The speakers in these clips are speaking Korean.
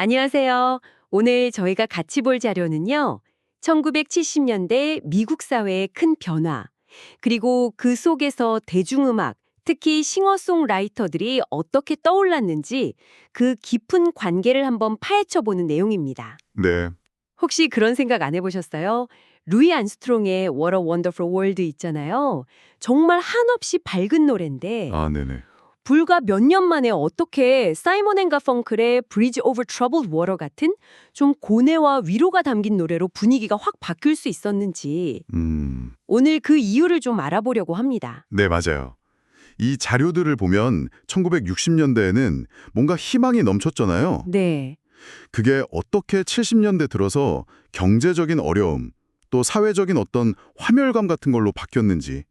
안녕하세요. 오늘 저희가 같이 볼 자료는요. 1970년대 미국 사회의 큰 변화, 그리고 그 속에서 대중음악, 특히 싱어송라이터들이 어떻게 떠올랐는지 그 깊은 관계를 한번 파헤쳐 보는 내용입니다. 네. 혹시 그런 생각 안 해보셨어요? 루이 안스트롱의 What a Wonderful World 있잖아요. 정말 한없이 밝은 노래인데 아, 네네. 불과 몇 년 만에 어떻게 사이먼 앤 가펑클의 Bridge Over Troubled Water 같은 좀 고뇌와 위로가 담긴 노래로 분위기가 확 바뀔 수 있었는지 음, 오늘 그 이유를 좀 알아보려고 합니다. 네, 맞아요. 이 자료들을 보면 1960년대에는 뭔가 희망이 넘쳤잖아요. 네. 그게 어떻게 70년대 들어서 경제적인 어려움, 또 사회적인 어떤 화멸감 같은 걸로 바뀌었는지,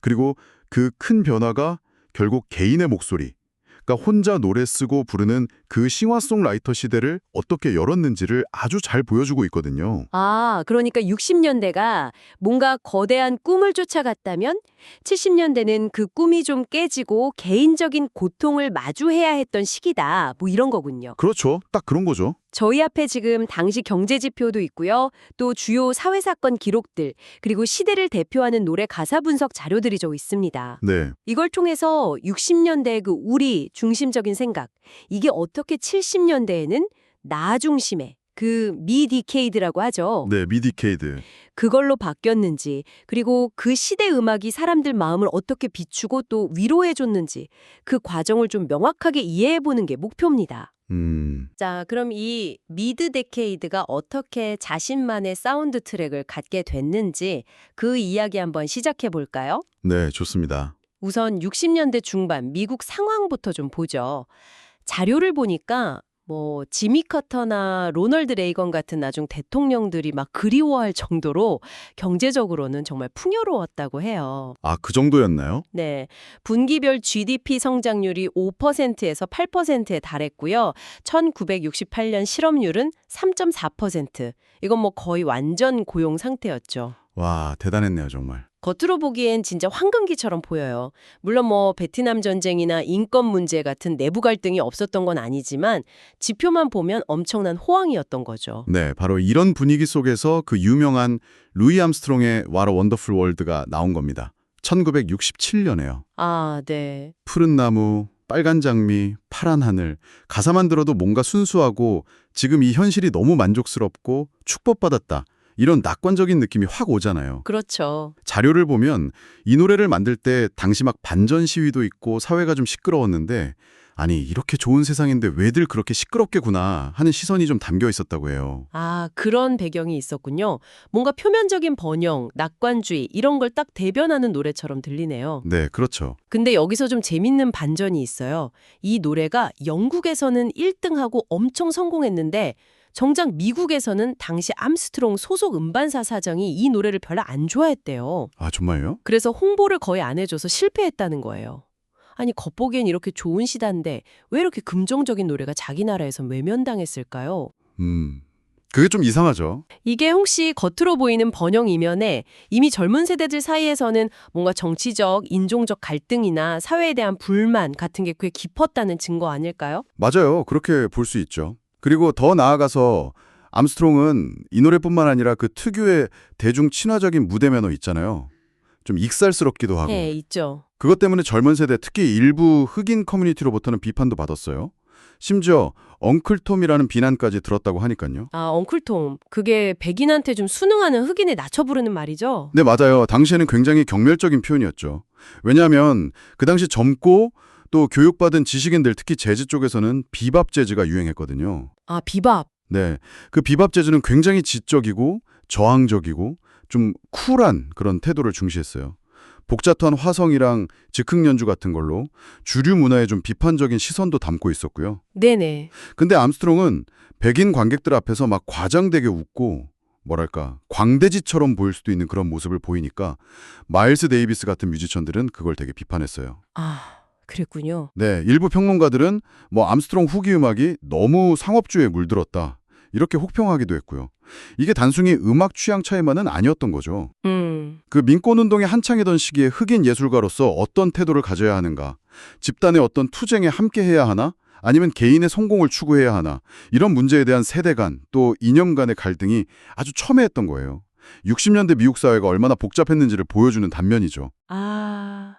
그리고 그 큰 변화가 결국 개인의 목소리, 그러니까 혼자 노래 쓰고 부르는 그 싱어송라이터 시대를 어떻게 열었는지를 아주 잘 보여주고 있거든요. 아, 그러니까 60년대가 뭔가 거대한 꿈을 쫓아갔다면 70년대는 그 꿈이 좀 깨지고 개인적인 고통을 마주해야 했던 시기다. 뭐 이런 거군요. 그렇죠. 딱 그런 거죠. 저희 앞에 지금 당시 경제 지표도 있고요. 또 주요 사회 사건 기록들, 그리고 시대를 대표하는 노래 가사 분석 자료들이 좀 있습니다. 네. 이걸 통해서 60년대의 그 우리 중심적인 생각, 이게 어떻게 70년대에는 나 중심의 그 미디케이드라고 하죠. 네, 미디케이드. 그걸로 바뀌었는지, 그리고 그 시대 음악이 사람들 마음을 어떻게 비추고 또 위로해줬는지 그 과정을 좀 명확하게 이해해보는 게 목표입니다. 음, 자, 그럼 이 미드 데케이드가 어떻게 자신만의 사운드 트랙을 갖게 됐는지 그 이야기 한번 시작해 볼까요? 네, 좋습니다. 우선 60년대 중반 미국 상황부터 좀 보죠. 자료를 보니까 뭐 지미 커터나 로널드 레이건 같은 나중 대통령들이 막 그리워할 정도로 경제적으로는 정말 풍요로웠다고 해요. 아, 그 정도였나요? 네. 분기별 GDP 성장률이 5%에서 8%에 달했고요. 1968년 실업률은 3.4%. 이건 뭐 거의 완전 고용 상태였죠. 와, 대단했네요, 정말. 겉으로 보기엔 진짜 황금기처럼 보여요. 물론 뭐 베트남 전쟁이나 인권 문제 같은 내부 갈등이 없었던 건 아니지만 지표만 보면 엄청난 호황이었던 거죠. 네, 바로 이런 분위기 속에서 그 유명한 루이 암스트롱의 What a Wonderful World가 나온 겁니다. 1967년에요. 아, 네. 푸른 나무, 빨간 장미, 파란 하늘. 가사만 들어도 뭔가 순수하고 지금 이 현실이 너무 만족스럽고 축복받았다. 이런 낙관적인 느낌이 확 오잖아요. 그렇죠. 자료를 보면 이 노래를 만들 때 당시 막 반전 시위도 있고 사회가 좀 시끄러웠는데 아니 이렇게 좋은 세상인데 왜들 그렇게 시끄럽게구나 하는 시선이 좀 담겨 있었다고 해요. 아, 그런 배경이 있었군요. 뭔가 표면적인 번영, 낙관주의 이런 걸 딱 대변하는 노래처럼 들리네요. 네, 그렇죠. 근데 여기서 좀 재밌는 반전이 있어요. 이 노래가 영국에서는 1등하고 엄청 성공했는데 정작 미국에서는 당시 암스트롱 소속 음반사 사장이 이 노래를 별로 안 좋아했대요. 아 정말요? 그래서 홍보를 거의 안 해줘서 실패했다는 거예요. 아니 겉보기엔 이렇게 좋은 시단데 왜 이렇게 긍정적인 노래가 자기 나라에선 외면당했을까요? 음, 그게 좀 이상하죠. 이게 혹시 겉으로 보이는 번영 이면에 이미 젊은 세대들 사이에서는 뭔가 정치적, 인종적 갈등이나 사회에 대한 불만 같은 게 꽤 깊었다는 증거 아닐까요? 맞아요. 그렇게 볼 수 있죠. 그리고 더 나아가서 암스트롱은 이 노래뿐만 아니라 그 특유의 대중 친화적인 무대 매너 있잖아요. 좀 익살스럽기도 하고. 네, 있죠. 그것 때문에 젊은 세대, 특히 일부 흑인 커뮤니티로부터는 비판도 받았어요. 심지어 엉클톰이라는 비난까지 들었다고 하니까요. 아, 엉클톰. 그게 백인한테 좀 순응하는 흑인에 낮춰 부르는 말이죠. 네, 맞아요. 당시에는 굉장히 경멸적인 표현이었죠. 왜냐하면 그 당시 젊고 또 교육받은 지식인들, 특히 재즈 쪽에서는 비밥 재즈가 유행했거든요. 아, 비밥. 네, 그 비밥 재즈는 굉장히 지적이고 저항적이고 좀 쿨한 그런 태도를 중시했어요. 복잡한 화성이랑 즉흥 연주 같은 걸로 주류 문화에 좀 비판적인 시선도 담고 있었고요. 네네. 근데 암스트롱은 백인 관객들 앞에서 막 과장되게 웃고 뭐랄까 광대지처럼 보일 수도 있는 그런 모습을 보이니까 마일스 데이비스 같은 뮤지션들은 그걸 되게 비판했어요. 아, 그랬군요. 네, 일부 평론가들은 뭐 암스트롱 후기 음악이 너무 상업주의에 물들었다. 이렇게 혹평하기도 했고요. 이게 단순히 음악 취향 차이만은 아니었던 거죠. 음. 그 민권운동이 한창이던 시기에 흑인 예술가로서 어떤 태도를 가져야 하는가, 집단의 어떤 투쟁에 함께해야 하나, 아니면 개인의 성공을 추구해야 하나 이런 문제에 대한 세대 간 또 이념 간의 갈등이 아주 첨예했던 거예요. 60년대 미국 사회가 얼마나 복잡했는지를 보여주는 단면이죠. 아,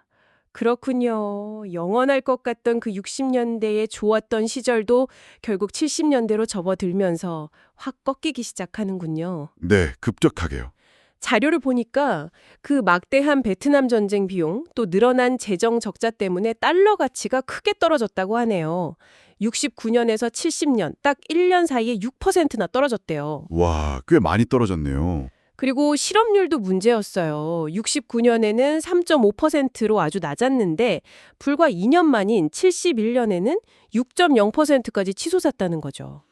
그렇군요. 영원할 것 같던 그 60년대의 좋았던 시절도 결국 70년대로 접어들면서 확 꺾이기 시작하는군요. 네, 급격하게요. 자료를 보니까 그 막대한 베트남 전쟁 비용 또 늘어난 재정 적자 때문에 달러 가치가 크게 떨어졌다고 하네요. 69년에서 70년 딱 1년 사이에 6%나 떨어졌대요. 와, 꽤 많이 떨어졌네요. 그리고 실업률도 문제였어요. 69년에는 3.5%로 아주 낮았는데 불과 2년 만인 71년에는 6.0%까지 치솟았다는 거죠.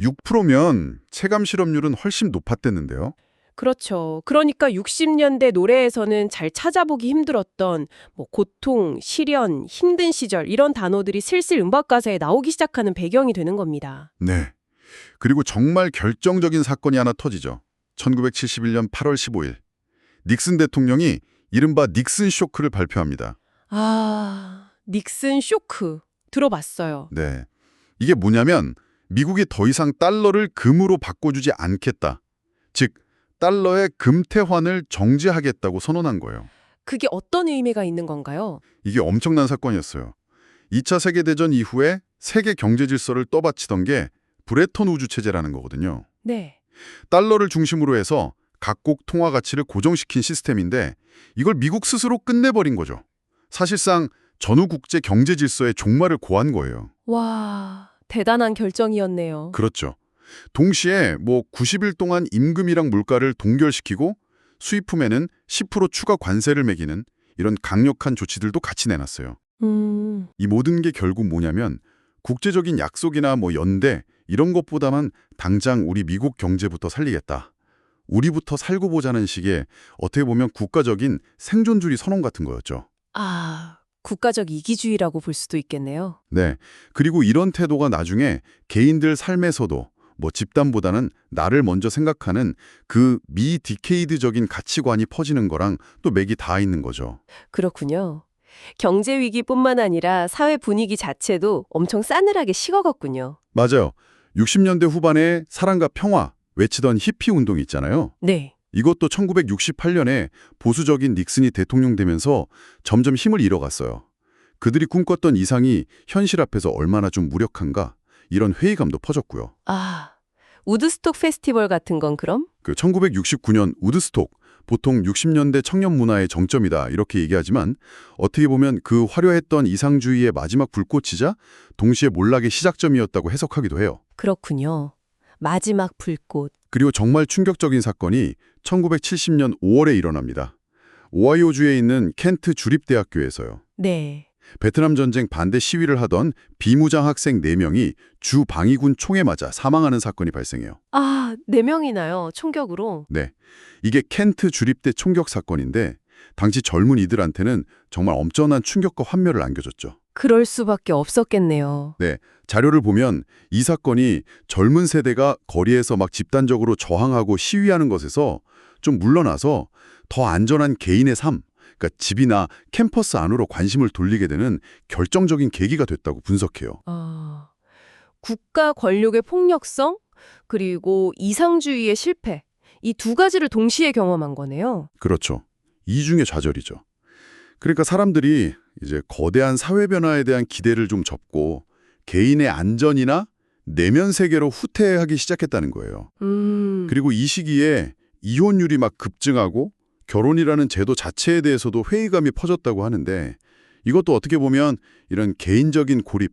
6%면 체감 실업률은 훨씬 높았댔는데요. 그렇죠. 그러니까 60년대 노래에서는 잘 찾아보기 힘들었던 뭐 고통, 시련, 힘든 시절 이런 단어들이 슬슬 음악 가사에 나오기 시작하는 배경이 되는 겁니다. 네. 그리고 정말 결정적인 사건이 하나 터지죠. 1971년 8월 15일. 닉슨 대통령이 이른바 닉슨 쇼크를 발표합니다. 아, 닉슨 쇼크 들어봤어요. 네. 이게 뭐냐면 미국이 더 이상 달러를 금으로 바꿔주지 않겠다. 즉, 달러의 금태환을 정지하겠다고 선언한 거예요. 그게 어떤 의미가 있는 건가요? 이게 엄청난 사건이었어요. 2차 세계대전 이후에 세계 경제 질서를 떠받치던 게 브레턴 우주 체제라는 거거든요. 네. 달러를 중심으로 해서 각국 통화 가치를 고정시킨 시스템인데 이걸 미국 스스로 끝내버린 거죠. 사실상 전후 국제 경제 질서의 종말을 고한 거예요. 와, 대단한 결정이었네요. 그렇죠. 동시에 뭐 90일 동안 임금이랑 물가를 동결시키고 수입품에는 10% 추가 관세를 매기는 이런 강력한 조치들도 같이 내놨어요. 음, 이 모든 게 결국 뭐냐면 국제적인 약속이나 뭐 연대 이런 것보다만 당장 우리 미국 경제부터 살리겠다. 우리부터 살고 보자는 식의 어떻게 보면 국가적인 생존주의 선언 같은 거였죠. 아, 국가적 이기주의라고 볼 수도 있겠네요. 네. 그리고 이런 태도가 나중에 개인들 삶에서도 뭐 집단보다는 나를 먼저 생각하는 그 미디케이드적인 가치관이 퍼지는 거랑 또 맥이 다 있는 거죠. 그렇군요. 경제 위기뿐만 아니라 사회 분위기 자체도 엄청 싸늘하게 식어갔군요. 맞아요. 60년대 후반에 사랑과 평화 외치던 히피 운동이 있잖아요. 네. 이것도 1968년에 보수적인 닉슨이 대통령 되면서 점점 힘을 잃어갔어요. 그들이 꿈꿨던 이상이 현실 앞에서 얼마나 좀 무력한가 이런 회의감도 퍼졌고요. 아, 우드스톡 페스티벌 같은 건 그럼? 그 1969년 우드스톡 보통 60년대 청년 문화의 정점이다 이렇게 얘기하지만 어떻게 보면 그 화려했던 이상주의의 마지막 불꽃이자 동시에 몰락의 시작점이었다고 해석하기도 해요. 그렇군요. 마지막 불꽃. 그리고 정말 충격적인 사건이 1970년 5월에 일어납니다. 오하이오주에 있는 켄트 주립대학교에서요. 네. 베트남 전쟁 반대 시위를 하던 비무장 학생 4명이 주 방위군 총에 맞아 사망하는 사건이 발생해요. 아, 네 명이나요. 총격으로. 네. 이게 켄트 주립대 총격 사건인데 당시 젊은 이들한테는 정말 엄청난 충격과 환멸을 안겨줬죠. 그럴 수밖에 없었겠네요. 자료를 보면 이 사건이 젊은 세대가 거리에서 막 집단적으로 저항하고 시위하는 것에서 좀 물러나서 더 안전한 개인의 삶, 그러니까 집이나 캠퍼스 안으로 관심을 돌리게 되는 결정적인 계기가 됐다고 분석해요. 아, 국가 권력의 폭력성 그리고 이상주의의 실패 이 두 가지를 동시에 경험한 거네요. 그렇죠. 이중의 좌절이죠. 그러니까 사람들이 이제 거대한 사회 변화에 대한 기대를 좀 접고 개인의 안전이나 내면 세계로 후퇴하기 시작했다는 거예요. 음, 그리고 이 시기에 이혼율이 막 급증하고 결혼이라는 제도 자체에 대해서도 회의감이 퍼졌다고 하는데 이것도 어떻게 보면 이런 개인적인 고립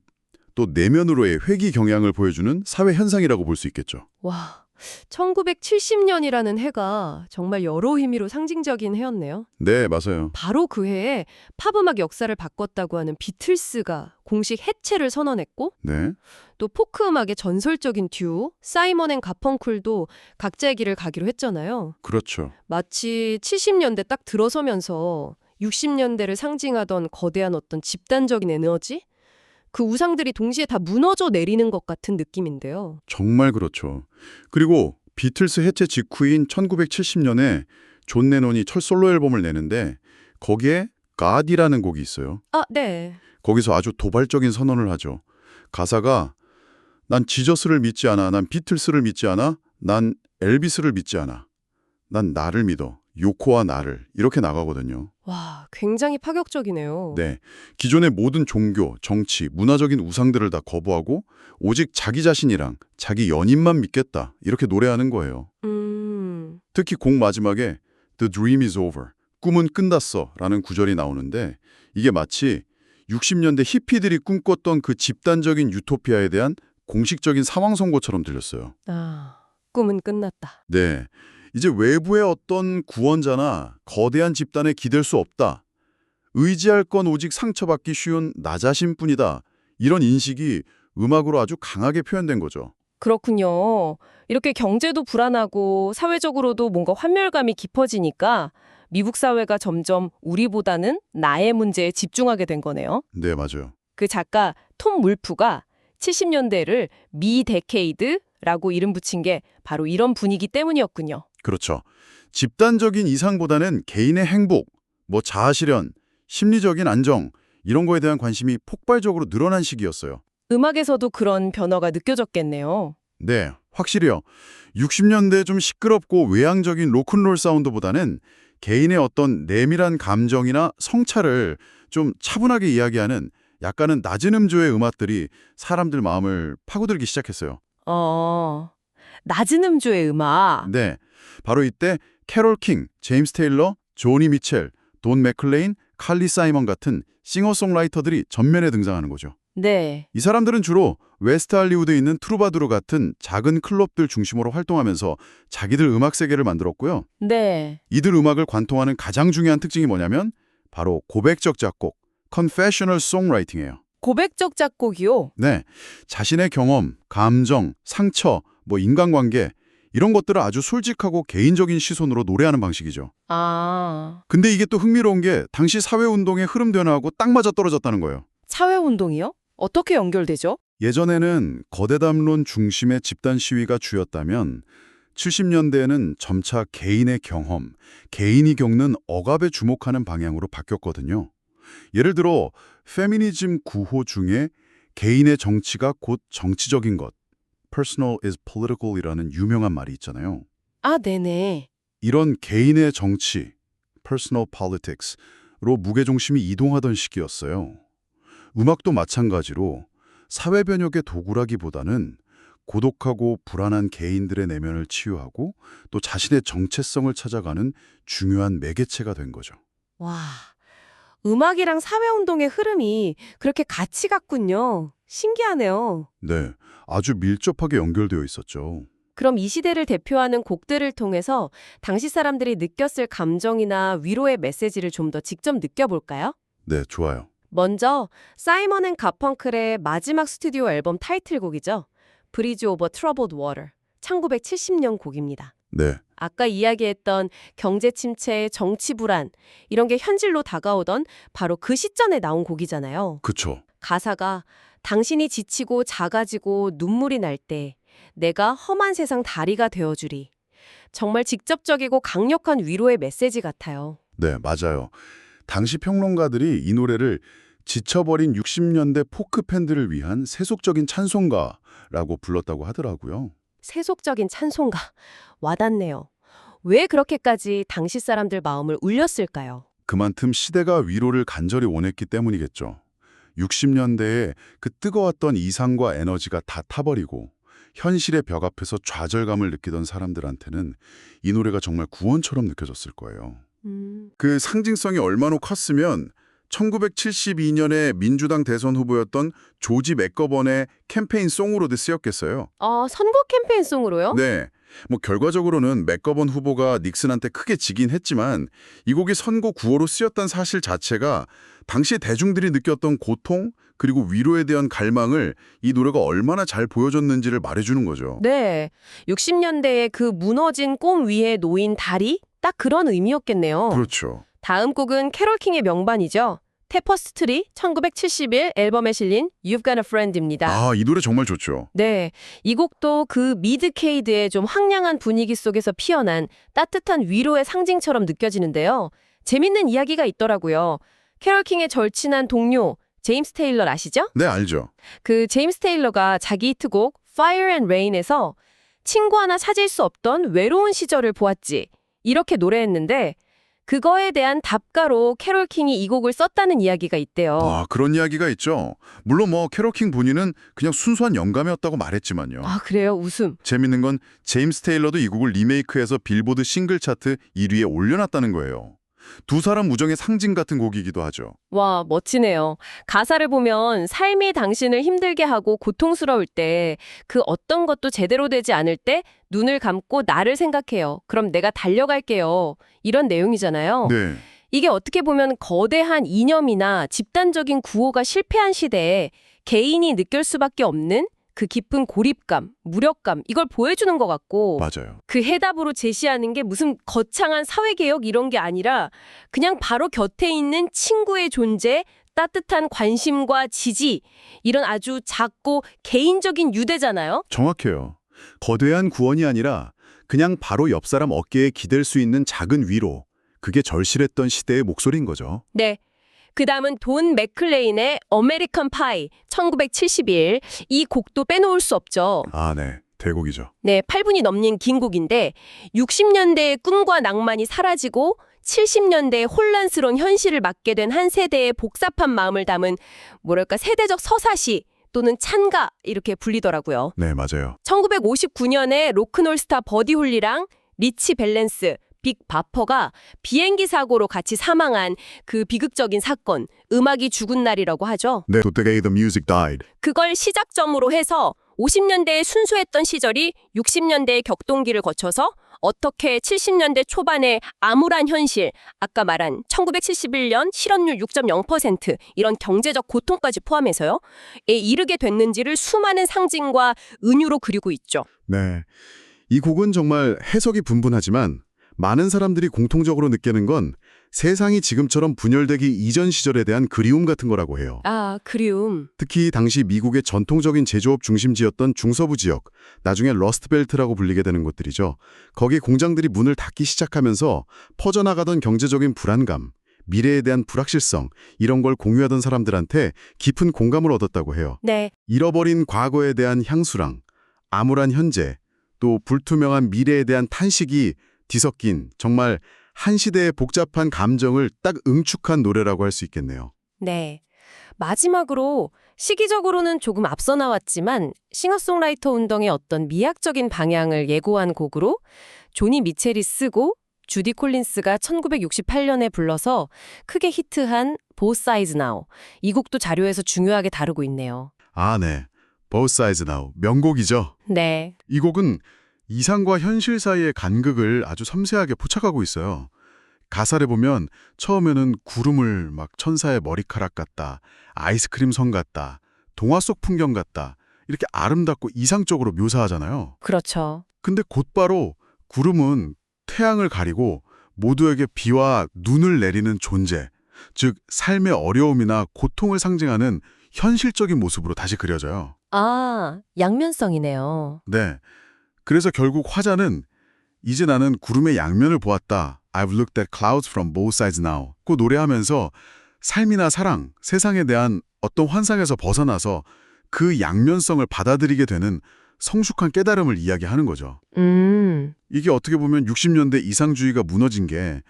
또 내면으로의 회귀 경향을 보여주는 사회 현상이라고 볼 수 있겠죠. 와, 1970년이라는 해가 정말 여러 의미로 상징적인 해였네요. 네, 맞아요. 바로 그 해에 팝음악 역사를 바꿨다고 하는 비틀스가 공식 해체를 선언했고 네. 또 포크 음악의 전설적인 듀오 사이먼 앤 가펑클도 각자의 길을 가기로 했잖아요. 그렇죠. 마치 70년대 딱 들어서면서 60년대를 상징하던 거대한 어떤 집단적인 에너지? 그 우상들이 동시에 다 무너져 내리는 것 같은 느낌인데요. 정말 그렇죠. 그리고 비틀스 해체 직후인 1970년에 존 레논이 첫 솔로 앨범을 내는데 거기에 God이라는 곡이 있어요. 아, 네. 거기서 아주 도발적인 선언을 하죠. 가사가 난 지저스를 믿지 않아. 난 비틀스를 믿지 않아. 난 엘비스를 믿지 않아. 난 나를 믿어. 요코와 나를. 이렇게 나가거든요. 와, 굉장히 파격적이네요. 네. 기존의 모든 종교, 정치, 문화적인 우상들을 다 거부하고 오직 자기 자신이랑 자기 연인만 믿겠다. 이렇게 노래하는 거예요. 음, 특히 곡 마지막에 The dream is over. 꿈은 끝났어. 라는 구절이 나오는데 이게 마치 60년대 히피들이 꿈꿨던 그 집단적인 유토피아에 대한 공식적인 상황 선고처럼 들렸어요. 아, 꿈은 끝났다. 네. 이제 외부의 어떤 구원자나 거대한 집단에 기댈 수 없다. 의지할 건 오직 상처받기 쉬운 나 자신뿐이다. 이런 인식이 음악으로 아주 강하게 표현된 거죠. 그렇군요. 이렇게 경제도 불안하고 사회적으로도 뭔가 환멸감이 깊어지니까 미국 사회가 점점 우리보다는 나의 문제에 집중하게 된 거네요. 네, 맞아요. 그 작가 톰 물프가 70년대를 미 데케이드라고 이름 붙인 게 바로 이런 분위기 때문이었군요. 그렇죠. 집단적인 이상보다는 개인의 행복, 뭐 자아실현, 심리적인 안정 이런 거에 대한 관심이 폭발적으로 늘어난 시기였어요. 음악에서도 그런 변화가 느껴졌겠네요. 네, 확실히요. 60년대 좀 시끄럽고 외향적인 로큰롤 사운드보다는 개인의 어떤 내밀한 감정이나 성찰을 좀 차분하게 이야기하는 약간은 낮은 음조의 음악들이 사람들 마음을 파고들기 시작했어요. 어, 낮은 음조의 음악. 네, 바로 이때 캐롤 킹, 제임스 테일러, 조니 미첼, 돈 맥클레인, 칼리 사이먼 같은 싱어송라이터들이 전면에 등장하는 거죠. 네. 이 사람들은 주로 웨스트 할리우드에 있는 트루바두르 같은 작은 클럽들 중심으로 활동하면서 자기들 음악 세계를 만들었고요. 네. 이들 음악을 관통하는 가장 중요한 특징이 뭐냐면 바로 고백적 작곡, confessional songwriting이에요. 고백적 작곡이요. 네, 자신의 경험, 감정, 상처, 뭐 인간관계 이런 것들을 아주 솔직하고 개인적인 시선으로 노래하는 방식이죠. 아, 근데 이게 또 흥미로운 게 당시 사회운동의 흐름 변화하고 딱 맞아 떨어졌다는 거예요. 사회운동이요? 어떻게 연결되죠? 예전에는 거대담론 중심의 집단 시위가 주였다면 70년대에는 점차 개인의 경험, 개인이 겪는 억압에 주목하는 방향으로 바뀌었거든요. 예를 들어 페미니즘 구호 중에 개인의 정치가 곧 정치적인 것, personal is political이라는 유명한 말이 있잖아요. 아, 네네. 이런 개인의 정치, personal politics로 무게중심이 이동하던 시기였어요. 음악도 마찬가지로 사회 변혁의 도구라기보다는 고독하고 불안한 개인들의 내면을 치유하고 또 자신의 정체성을 찾아가는 중요한 매개체가 된 거죠. 와, 음악이랑 사회운동의 흐름이 그렇게 같이 갔군요. 신기하네요. 네, 아주 밀접하게 연결되어 있었죠. 그럼 이 시대를 대표하는 곡들을 통해서 당시 사람들이 느꼈을 감정이나 위로의 메시지를 좀 더 직접 느껴볼까요? 네, 좋아요. 먼저 사이먼 앤 가펑클의 마지막 스튜디오 앨범 타이틀곡이죠. 브리즈 오버 트러블드 워터. 1970년 곡입니다. 네, 아까 이야기했던 경제 침체, 정치 불안 이런 게 현실로 다가오던 바로 그 시점에 나온 곡이잖아요. 그쵸. 가사가 당신이 지치고 작아지고 눈물이 날 때 내가 험한 세상 다리가 되어주리. 정말 직접적이고 강력한 위로의 메시지 같아요. 네, 맞아요. 당시 평론가들이 이 노래를 지쳐버린 60년대 포크 팬들을 위한 세속적인 찬송가라고 불렀다고 하더라고요. 세속적인 찬송가. 와닿네요. 왜 그렇게까지 당시 사람들 마음을 울렸을까요? 그만큼 시대가 위로를 간절히 원했기 때문이겠죠. 60년대에 그 뜨거웠던 이상과 에너지가 다 타버리고 현실의 벽 앞에서 좌절감을 느끼던 사람들한테는 이 노래가 정말 구원처럼 느껴졌을 거예요. 음, 그 상징성이 얼마나 컸으면 1972년에 민주당 대선 후보였던 조지 맥거번의 캠페인 송으로도 쓰였겠어요. 아, 선거 캠페인 송으로요? 네. 뭐 결과적으로는 맥거번 후보가 닉슨한테 크게 지긴 했지만 이 곡이 선거 구호로 쓰였다는 사실 자체가 당시 대중들이 느꼈던 고통 그리고 위로에 대한 갈망을 이 노래가 얼마나 잘 보여줬는지를 말해주는 거죠. 네. 60년대에 그 무너진 꿈 위에 놓인 다리? 딱 그런 의미였겠네요. 그렇죠. 다음 곡은 캐롤 킹의 명반이죠. 테퍼스트리 1971 앨범에 실린 You've Got a Friend입니다. 아, 이 노래 정말 좋죠. 네, 이 곡도 그 미드케이드의 좀 황량한 분위기 속에서 피어난 따뜻한 위로의 상징처럼 느껴지는데요. 재밌는 이야기가 있더라고요. 캐롤 킹의 절친한 동료, 제임스 테일러 아시죠? 네, 알죠. 그 제임스 테일러가 자기 히트곡 Fire and Rain에서 친구 하나 찾을 수 없던 외로운 시절을 보았지. 이렇게 노래했는데 그거에 대한 답가로 캐롤 킹이 이 곡을 썼다는 이야기가 있대요. 아, 그런 이야기가 있죠. 물론 뭐 캐롤킹 본인은 그냥 순수한 영감이었다고 말했지만요. 아, 그래요? 웃음. 재밌는 건 제임스 테일러도 이 곡을 리메이크해서 빌보드 싱글 차트 1위에 올려놨다는 거예요. 두 사람 우정의 상징 같은 곡이기도 하죠. 와, 멋지네요. 가사를 보면 삶이 당신을 힘들게 하고 고통스러울 때 그 어떤 것도 제대로 되지 않을 때 눈을 감고 나를 생각해요. 그럼 내가 달려갈게요. 이런 내용이잖아요. 네. 이게 어떻게 보면 거대한 이념이나 집단적인 구호가 실패한 시대에 개인이 느낄 수밖에 없는 그 깊은 고립감, 무력감 이걸 보여주는 것 같고 맞아요. 그 해답으로 제시하는 게 무슨 거창한 사회개혁 이런 게 아니라 그냥 바로 곁에 있는 친구의 존재, 따뜻한 관심과 지지 이런 아주 작고 개인적인 유대잖아요. 정확해요. 거대한 구원이 아니라 그냥 바로 옆 사람 어깨에 기댈 수 있는 작은 위로. 그게 절실했던 시대의 목소리인 거죠. 네. 그 다음은 돈 맥클레인의 어메리칸 파이 1971. 이 곡도 빼놓을 수 없죠. 아, 네. 대곡이죠. 네, 8분이 넘는 긴 곡인데 60년대의 꿈과 낭만이 사라지고 70년대의 혼란스러운 현실을 맞게 된 한 세대의 복잡한 마음을 담은 뭐랄까 세대적 서사시 또는 찬가 이렇게 불리더라고요. 네, 맞아요. 1959년에 로큰롤 스타 버디 홀리랑 리치 밸런스, 빅 바퍼가 비행기 사고로 같이 사망한 그 비극적인 사건, 음악이 죽은 날이라고 하죠. 네, The Day the Music Died. 그걸 시작점으로 해서 50년대에 순수했던 시절이 60년대의 격동기를 거쳐서 어떻게 70년대 초반의 암울한 현실, 아까 말한 1971년 실업률 6.0% 이런 경제적 고통까지 포함해서요. 에 이르게 됐는지를 수많은 상징과 은유로 그리고 있죠. 네. 이 곡은 정말 해석이 분분하지만 많은 사람들이 공통적으로 느끼는 건 세상이 지금처럼 분열되기 이전 시절에 대한 그리움 같은 거라고 해요. 아, 그리움. 특히 당시 미국의 전통적인 제조업 중심지였던 중서부 지역, 나중에 러스트벨트라고 불리게 되는 곳들이죠. 거기 공장들이 문을 닫기 시작하면서 퍼져나가던 경제적인 불안감, 미래에 대한 불확실성, 이런 걸 공유하던 사람들한테 깊은 공감을 얻었다고 해요. 네. 잃어버린 과거에 대한 향수랑, 암울한 현재, 또 불투명한 미래에 대한 탄식이 뒤섞인 정말 한 시대의 복잡한 감정을 딱 응축한 노래라고 할 수 있겠네요. 네. 마지막으로 시기적으로는 조금 앞서 나왔지만 싱어송라이터 운동의 어떤 미학적인 방향을 예고한 곡으로 조니 미첼이 쓰고 주디 콜린스가 1968년에 불러서 크게 히트한 Both Sides Now. 이 곡도 자료에서 중요하게 다루고 있네요. 아, 네. Both Sides Now. 명곡이죠. 네. 이 곡은 이상과 현실 사이의 간극을 아주 섬세하게 포착하고 있어요. 가사를 보면 처음에는 구름을 막 천사의 머리카락 같다, 아이스크림 선 같다, 동화 속 풍경 같다 이렇게 아름답고 이상적으로 묘사하잖아요. 그렇죠. 근데 곧바로 구름은 태양을 가리고 모두에게 비와 눈을 내리는 존재, 즉 삶의 어려움이나 고통을 상징하는 현실적인 모습으로 다시 그려져요. 아, 양면성이네요. 네. 그래서 결국 화자는 이제 나는 구름의 양면을 보았다. I've looked at clouds from both sides now. 고 노래하면서 삶이나 사랑, 세상에 대한 어떤 환상에서 벗어나서 그 양면성을 받아들이게 되는 성숙한 깨달음을 이야기하는 거죠. 음. 이게 어떻게 보면 60년대 이상주의가 무너진 게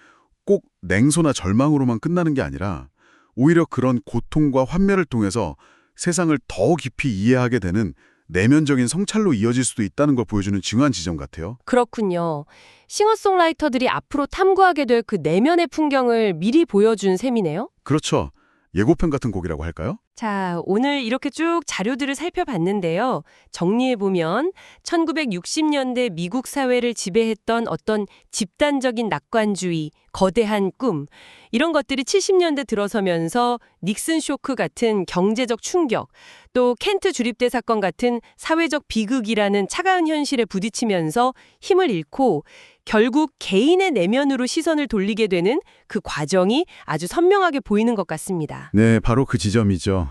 꼭 냉소나 절망으로만 끝나는 게 아니라 오히려 그런 고통과 환멸을 통해서 세상을 더 깊이 이해하게 되는 내면적인 성찰로 이어질 수도 있다는 걸 보여주는 중요한 지점 같아요. 그렇군요. 싱어송라이터들이 앞으로 탐구하게 될 그 내면의 풍경을 미리 보여준 셈이네요. 그렇죠. 예고편 같은 곡이라고 할까요? 자, 오늘 이렇게 쭉 자료들을 살펴봤는데요. 정리해보면 1960년대 미국 사회를 지배했던 어떤 집단적인 낙관주의, 거대한 꿈, 이런 것들이 70년대 들어서면서 닉슨 쇼크 같은 경제적 충격, 또 켄트 주립대 사건 같은 사회적 비극이라는 차가운 현실에 부딪히면서 힘을 잃고 결국 개인의 내면으로 시선을 돌리게 되는 그 과정이 아주 선명하게 보이는 것 같습니다. 네, 바로 그 지점이죠.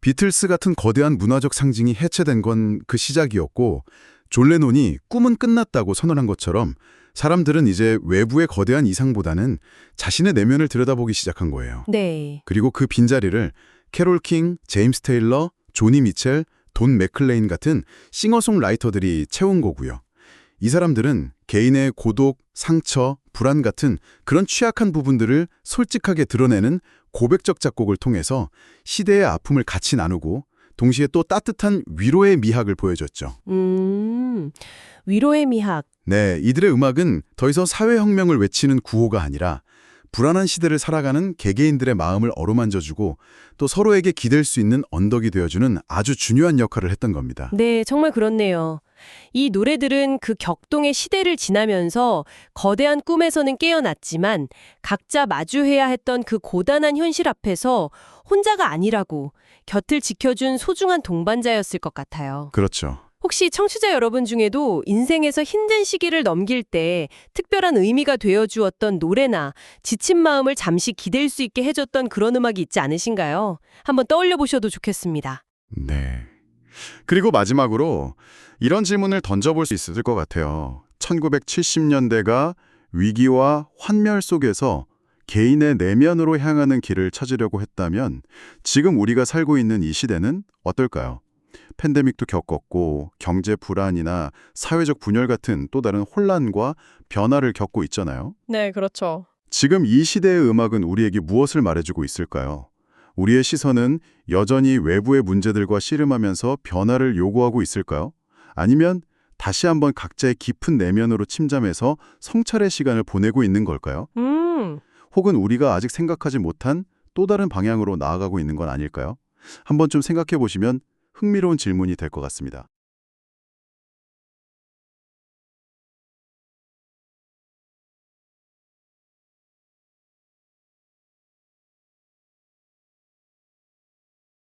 비틀스 같은 거대한 문화적 상징이 해체된 건 그 시작이었고 존 레논이 꿈은 끝났다고 선언한 것처럼 사람들은 이제 외부의 거대한 이상보다는 자신의 내면을 들여다보기 시작한 거예요. 네. 그리고 그 빈자리를 캐롤 킹, 제임스 테일러, 조니 미첼, 돈 맥클레인 같은 싱어송라이터들이 채운 거고요. 이 사람들은 개인의 고독, 상처, 불안 같은 그런 취약한 부분들을 솔직하게 드러내는 고백적 작곡을 통해서 시대의 아픔을 같이 나누고 동시에 또 따뜻한 위로의 미학을 보여줬죠. 음, 위로의 미학. 네, 이들의 음악은 더 이상 사회혁명을 외치는 구호가 아니라 불안한 시대를 살아가는 개개인들의 마음을 어루만져주고 또 서로에게 기댈 수 있는 언덕이 되어주는 아주 중요한 역할을 했던 겁니다. 네, 정말 그렇네요. 이 노래들은 그 격동의 시대를 지나면서 거대한 꿈에서는 깨어났지만 각자 마주해야 했던 그 고단한 현실 앞에서 혼자가 아니라고 곁을 지켜준 소중한 동반자였을 것 같아요. 그렇죠. 혹시 청취자 여러분 중에도 인생에서 힘든 시기를 넘길 때 특별한 의미가 되어 주었던 노래나 지친 마음을 잠시 기댈 수 있게 해줬던 그런 음악이 있지 않으신가요? 한번 떠올려 보셔도 좋겠습니다. 네. 그리고 마지막으로 이런 질문을 던져볼 수 있을 것 같아요. 1970년대가 위기와 환멸 속에서 개인의 내면으로 향하는 길을 찾으려고 했다면 지금 우리가 살고 있는 이 시대는 어떨까요? 팬데믹도 겪었고 경제 불안이나 사회적 분열 같은 또 다른 혼란과 변화를 겪고 있잖아요. 네, 그렇죠. 지금 이 시대의 음악은 우리에게 무엇을 말해주고 있을까요? 우리의 시선은 여전히 외부의 문제들과 씨름하면서 변화를 요구하고 있을까요? 아니면 다시 한번 각자의 깊은 내면으로 침잠해서 성찰의 시간을 보내고 있는 걸까요? 음. 혹은 우리가 아직 생각하지 못한 또 다른 방향으로 나아가고 있는 건 아닐까요? 한번 좀 생각해 보시면 흥미로운 질문이 될 것 같습니다.